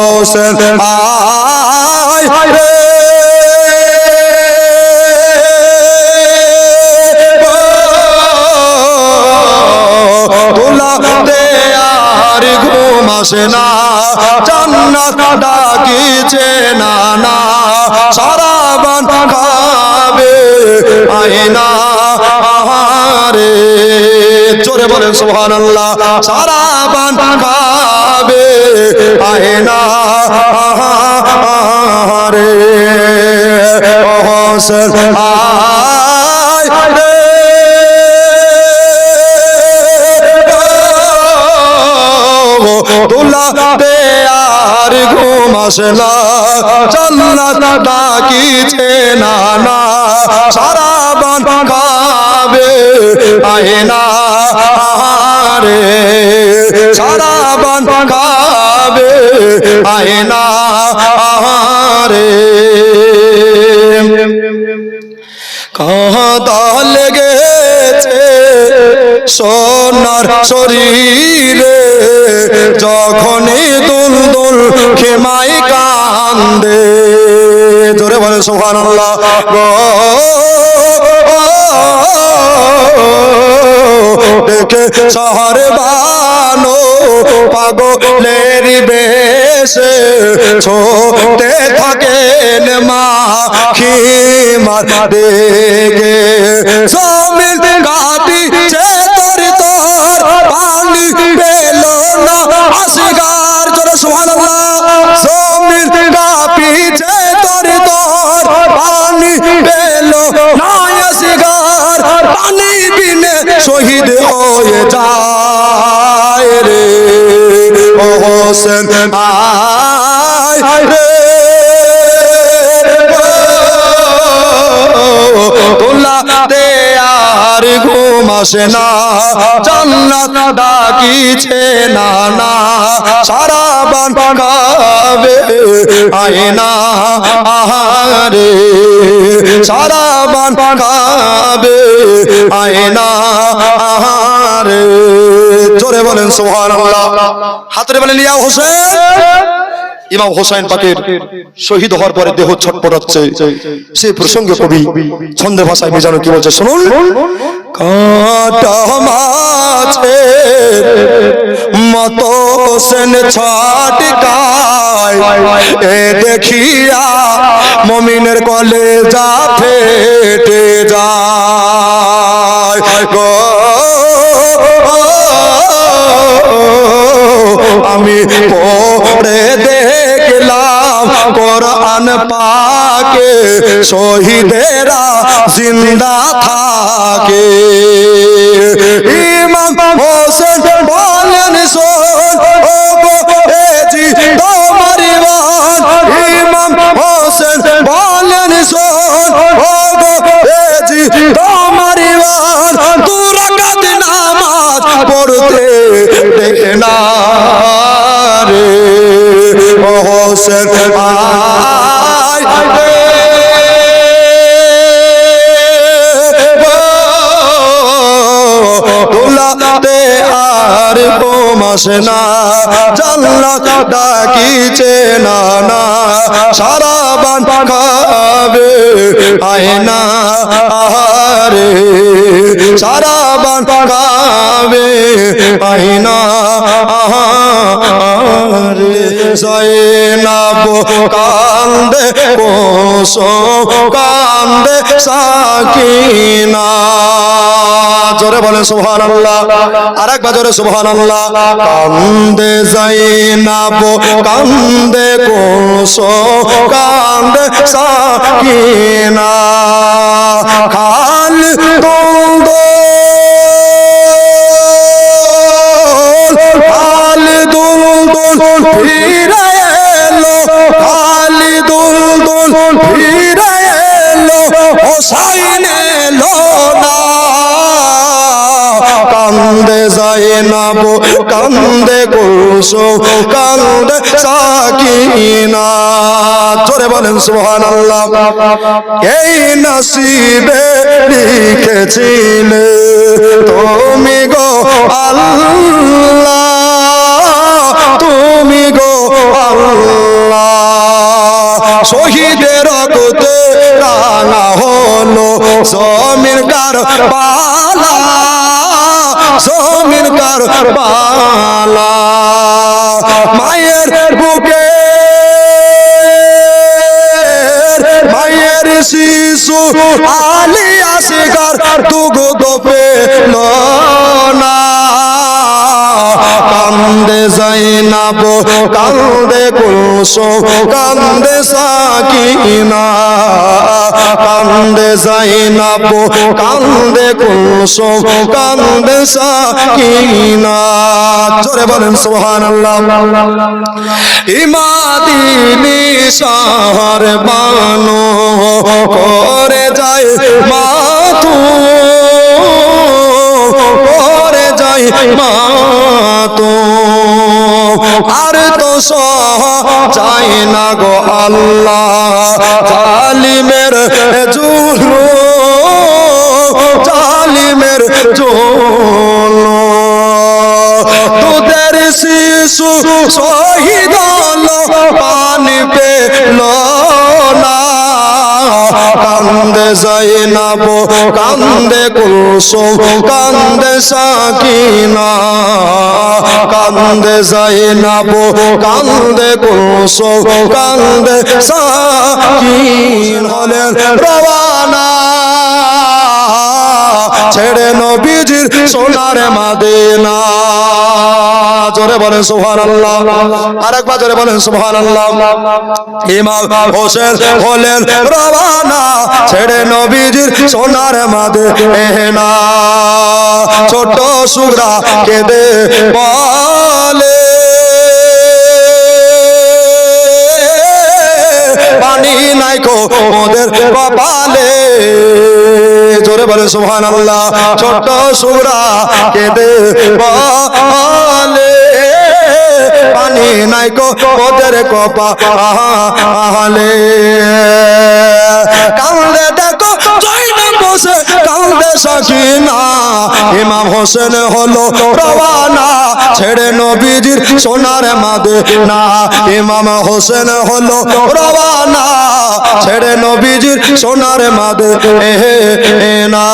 হোসেন আয় রে না জান্নাত ডাকিছে না না সারাবান খাবে আয়না আহারে জোরে বলেন সুবহানাল্লাহ সারাবান খাবে আয়না দোলাতে আর ঘুম আসে না। জান্নাত ডাকিছে না না। সারা বান খাবে আয়না রে সারা বান খাবে আয়না রে কাঁদা লেগেছে সোনার শরীরে। যখনই দুল দুল খেমাই কান্দে। জোরে বলে সোহান দেখে শহরে বানো, পাগলের বেশে ছোটে থাকেন মা খিমার দেখে সমিল গাটি চেতর পানি বিনে শহীদ হয়ে যায় রে। ও হোসেন ঘুম আসে না, জান্নাত ডাকিছে না না সারা বান গাবে আয়না, আহারে, সারা বান গাবে আয়না, আহারে। জোরে বলেন, সুবহানাল্লাহ। হাতরে বলেন, ইয়া হোসেন। ইমাম হোসাইন পাকের শহীদ হওয়ার পরে দেহ ছটপটাচ্ছে সেই প্রসঙ্গে কবি ছন্দে ভাষায় মেজানো কি বলছে, শুনুন মতো সেন এ দেখিয়া মমিনের কলে যা ফেটে যায়। পাকে, শহীদেরা জিন্দা থাকে। ইমাম হোসেন বলেন এজি তোমার ইমান। ইমাম হোসেন বলেন এজি তোমার ইমান। দুরাকাত নামাজ পড়তে দেখে না রে। আসে না জান্নাত ডাকিছে না না, সারা বান খাবে আয়না, আহারে, সারা বান খাবে আয়না, আহারে জয়নাব কান্দে, কোসো, কান্দে সাকিনা। জোরে বলে সুহান আল্লাহ আর একবার জোরে সুহান আল্লাহ কান্দে যাই না বো কান্দে কোসো কান্দে সাকিনা। জাইনাব কান্দে কুসু কান্দে সাকিনা। জোরে বলেন, সুবহানাল্লাহ। এই নসিবে লিখেছিলে তুমি গো আল্লাহ, তুমি গো আল্লাহ। যে রকতে রাঙা হলো জমিন কার পালা জমিন কার পালা মায়ের বুকে। মায়ের শিশু আলী শিকার দুগ্ধ পেল যাইনাব কান্দে কুলসুম কান্দে সাকিনা, কান্দে যাইনাব কান্দে কুলসুম কান্দে সাকিনা। জোরে বলেন সুবহানাল্লাহ। ইমাদিনী শহর বানো করে যায় মাতু যায় মাতু আর তো সহ চাই না গো আল্লাহ। জালিমের জুলু জালিমের জুলু তোদের শিশু শহীদ পানি পেল। কান্দে যাইনাব কান্দে কুসুম, কান্দে সাকিনা। কান্দে যাইনাব কান্দে কুসুম, কান্দে সাকিন। হলেন রওয়ানা, ছেড়ে নবীজির সোনার মাদিনা। জোরে বলেন সুবহানাল্লাহ। আরেকবার জোরে বলেন সুবহানাল্লাহ। ইমাম হোসেন হলেন রওয়ানা ছেড়ে নবীজির সোনার মাদিনা ছোট সুগরা কেঁদে বলে। পানি নাই কো ওদের কপালে। জোরে বলে সুবহান আল্লাহ ছোট সুরা কেঁদে বলে। নাই কো ওদের কপালে কান্দে দেখো জয়নাব বসে কান্দে সাকিনা। ইমাম হোসেন হলো রওয়ানা, ছেড়ে নবীজির সোনার মাদে না ইমাম হোসেন হলো রওয়ানা, ছেড়ে নবীজির সোনার মাদে এ না